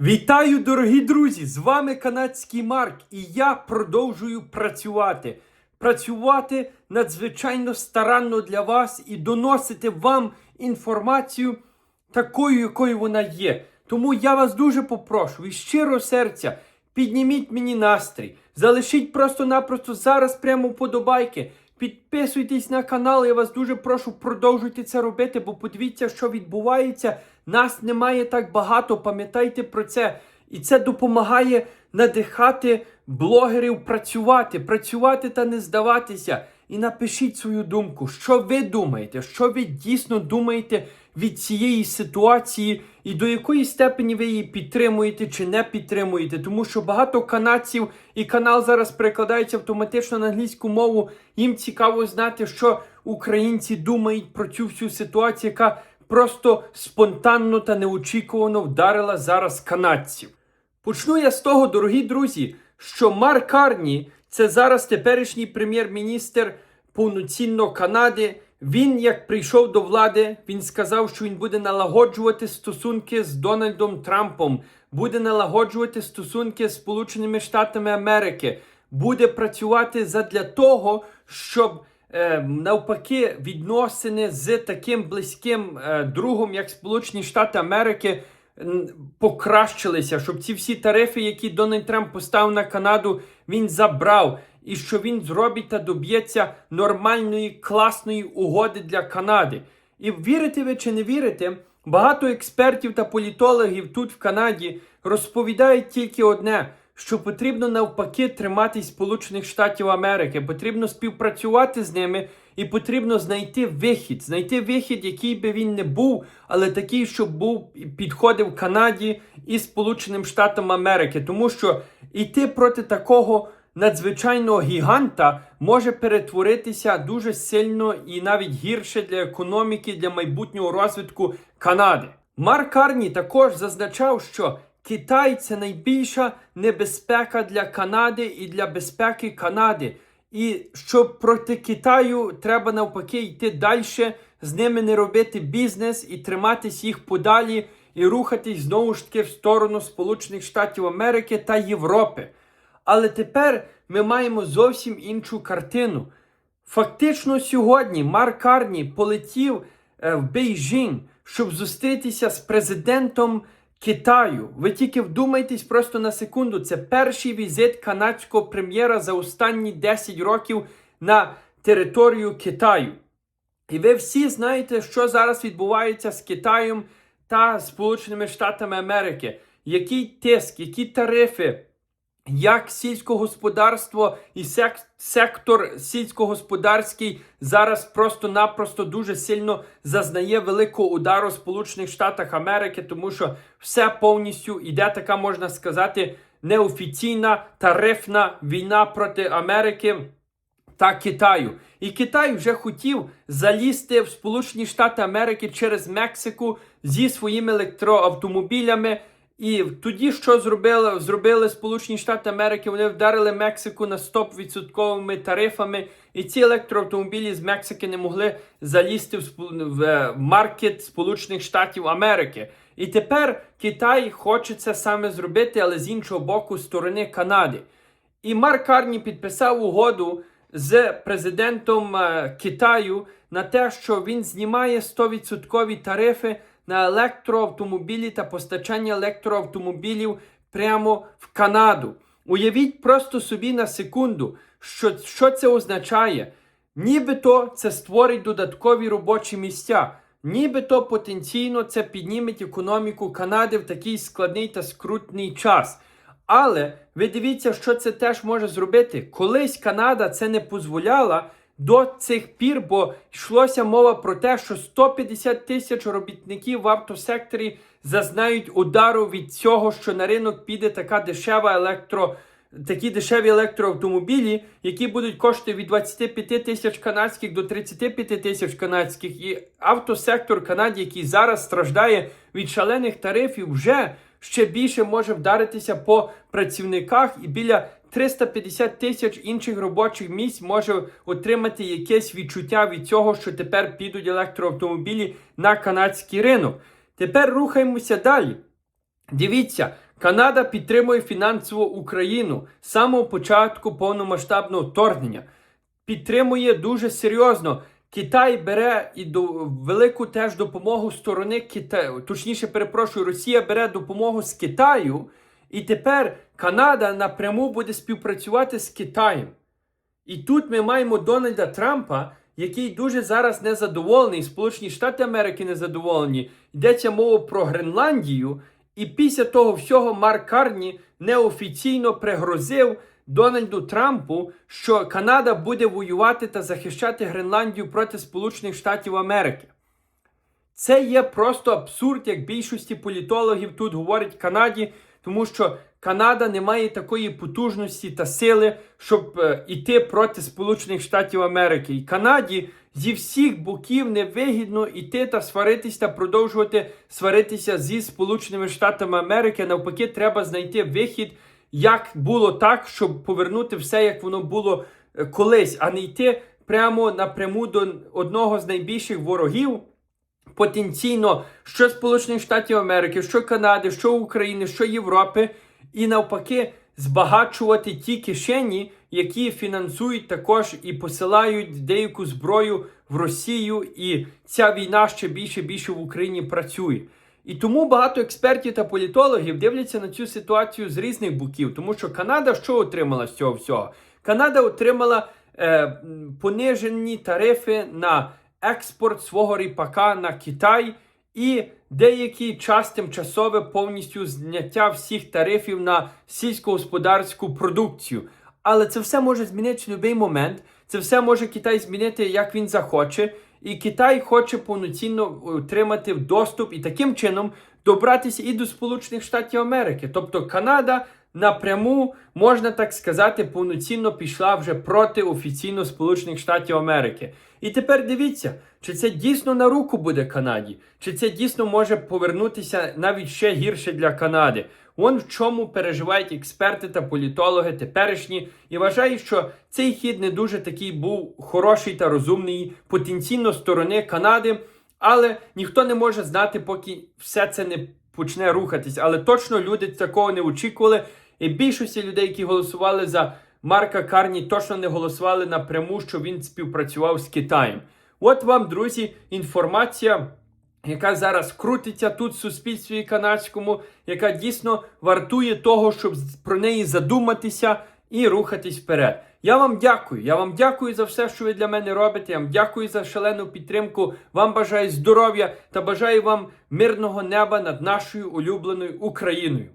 Вітаю, дорогі друзі! З вами канадський Марк, і я продовжую працювати. Працювати надзвичайно старанно для вас і доносити вам інформацію такою, якою вона є. Тому я вас дуже попрошу від щирого серця, підніміть мені настрій, залишіть просто-напросто зараз прямо вподобайки. Підписуйтесь на канал, я вас дуже прошу, продовжуйте це робити, бо подивіться, що відбувається. Нас немає так багато, пам'ятайте про це. І це допомагає надихати блогерів працювати, працювати та не здаватися. І напишіть свою думку, що ви думаєте, що ви дійсно думаєте від цієї ситуації, і до якої степені ви її підтримуєте чи не підтримуєте. Тому що багато канадців і канал зараз перекладається автоматично на англійську мову. Їм цікаво знати, що українці думають про цю всю ситуацію, яка просто спонтанно та неочікувано вдарила зараз канадців. Почну я з того, дорогі друзі, що Марк Карні, це зараз теперішній прем'єр-міністр повноцінно Канади. Він, як прийшов до влади, він сказав, що він буде налагоджувати стосунки з Дональдом Трампом, буде налагоджувати стосунки з Сполученими Штатами Америки, буде працювати задля того, щоб навпаки відносини з таким близьким е, другом, як Сполучені Штати Америки, покращилися, щоб ці всі тарифи, які Дональд Трамп поставив на Канаду, він забрав. І що він зробить та доб'ється нормальної, класної угоди для Канади. І вірите ви чи не вірите, багато експертів та політологів тут в Канаді розповідають тільки одне: що потрібно навпаки триматись Сполучених Штатів Америки, потрібно співпрацювати з ними і потрібно знайти вихід, знайти вихід, який би він не був, але такий, щоб був підходив Канаді і Сполученим Штатам Америки, тому що йти проти такого надзвичайного гіганта може перетворитися дуже сильно і навіть гірше для економіки, для майбутнього розвитку Канади. Марк Карні також зазначав, що Китай це найбільша небезпека для Канади і для безпеки Канади. І що проти Китаю треба навпаки йти далі, з ними не робити бізнес і триматись їх подалі, і рухатись знову ж таки в сторону Сполучених Штатів Америки та Європи. Але тепер ми маємо зовсім іншу картину. Фактично сьогодні Марк Карні полетів е, в Бейжінг, щоб зустрітися з президентом Китаю. Ви тільки вдумайтесь просто на секунду. Це перший візит канадського прем'єра за останні 10 років на територію Китаю. І ви всі знаєте, що зараз відбувається з Китаєм та Сполученими Штатами Америки. Який тиск, які тарифи, як сільське господарство і сек- сектор сільськогосподарський зараз просто-напросто дуже сильно зазнає великого удару Сполучених Штатах Америки, тому що все повністю іде така, можна сказати, неофіційна тарифна війна проти Америки та Китаю. І Китай вже хотів залізти в Сполучені Штати Америки через Мексику зі своїми електроавтомобілями. І тоді що зробили, зробили Сполучені Штати Америки? Вони вдарили Мексику на 100% тарифами, і ці електроавтомобілі з Мексики не могли залізти в, в е, маркет Сполучених Штатів Америки. І тепер Китай хоче це саме зробити, але з іншого боку, сторони Канади. І Марк Карні підписав угоду з президентом е, Китаю на те, що він знімає 100% тарифи на електроавтомобілі та постачання електроавтомобілів прямо в Канаду. Уявіть просто собі на секунду, що, що це означає. Нібито це створить додаткові робочі місця. Нібито потенційно це підніметь економіку Канади в такий складний та скрутний час. Але ви дивіться, що це теж може зробити. Колись Канада це не дозволяла до цих пір, бо йшлося мова про те, що 150 тисяч робітників в автосекторі зазнають удару від цього, що на ринок піде така дешева електро. Такі дешеві електроавтомобілі, які будуть коштувати від 25 тисяч канадських до 35 тисяч канадських, і автосектор Канаді, який зараз страждає від шалених тарифів, вже ще більше може вдаритися по працівниках, і біля 350 тисяч інших робочих місць може отримати якесь відчуття від цього, що тепер підуть електроавтомобілі на канадський ринок. Тепер рухаємося далі. Дивіться, Канада підтримує фінансово Україну з самого початку повномасштабного вторгнення. Підтримує дуже серйозно. Китай бере і до велику теж допомогу сторони Китаю. Точніше, перепрошую, Росія бере допомогу з Китаю, і тепер Канада напряму буде співпрацювати з Китаєм. І тут ми маємо Дональда Трампа, який дуже зараз незадоволений, Сполучені Штати Америки незадоволені. Йдеться мова про Гренландію. І після того всього Марк Карні неофіційно пригрозив Дональду Трампу, що Канада буде воювати та захищати Гренландію проти Сполучених Штатів Америки. Це є просто абсурд, як більшості політологів тут говорять Канаді, тому що Канада не має такої потужності та сили, щоб е, іти проти Сполучених Штатів Америки. І Канаді зі всіх боків невигідно іти та сваритись та продовжувати сваритися зі Сполученими Штатами Америки. Навпаки, треба знайти вихід, як було так, щоб повернути все, як воно було е, колись, а не йти прямо напряму до одного з найбільших ворогів потенційно що Сполучених Штатів Америки, що Канади, що України, що Європи, і навпаки збагачувати ті кишені, які фінансують також і посилають деяку зброю в Росію, і ця війна ще більше більше в Україні працює. І тому багато експертів та політологів дивляться на цю ситуацію з різних боків, тому що Канада що отримала з цього всього? Канада отримала е, понижені тарифи на експорт свого ріпака на Китай і деякий час тимчасове повністю зняття всіх тарифів на сільськогосподарську продукцію. Але це все може змінитися в будь-який момент. Це все може Китай змінити, як він захоче. І Китай хоче повноцінно отримати доступ і таким чином добратися і до Сполучених Штатів Америки. Тобто Канада напряму, можна так сказати, повноцінно пішла вже проти офіційно Сполучених Штатів Америки. І тепер дивіться, чи це дійсно на руку буде Канаді, чи це дійсно може повернутися навіть ще гірше для Канади. Вон в чому переживають експерти та політологи теперішні, і вважають, що цей хід не дуже такий був хороший та розумний потенційно сторони Канади, але ніхто не може знати, поки все це не почне рухатись. Але точно люди такого не очікували. І більшості людей, які голосували за Марка Карні, точно не голосували напряму, що він співпрацював з Китаєм. От вам, друзі, інформація яка зараз крутиться тут в суспільстві канадському, яка дійсно вартує того, щоб про неї задуматися і рухатись вперед. Я вам дякую. Я вам дякую за все, що ви для мене робите. Я вам дякую за шалену підтримку. Вам бажаю здоров'я та бажаю вам мирного неба над нашою улюбленою Україною.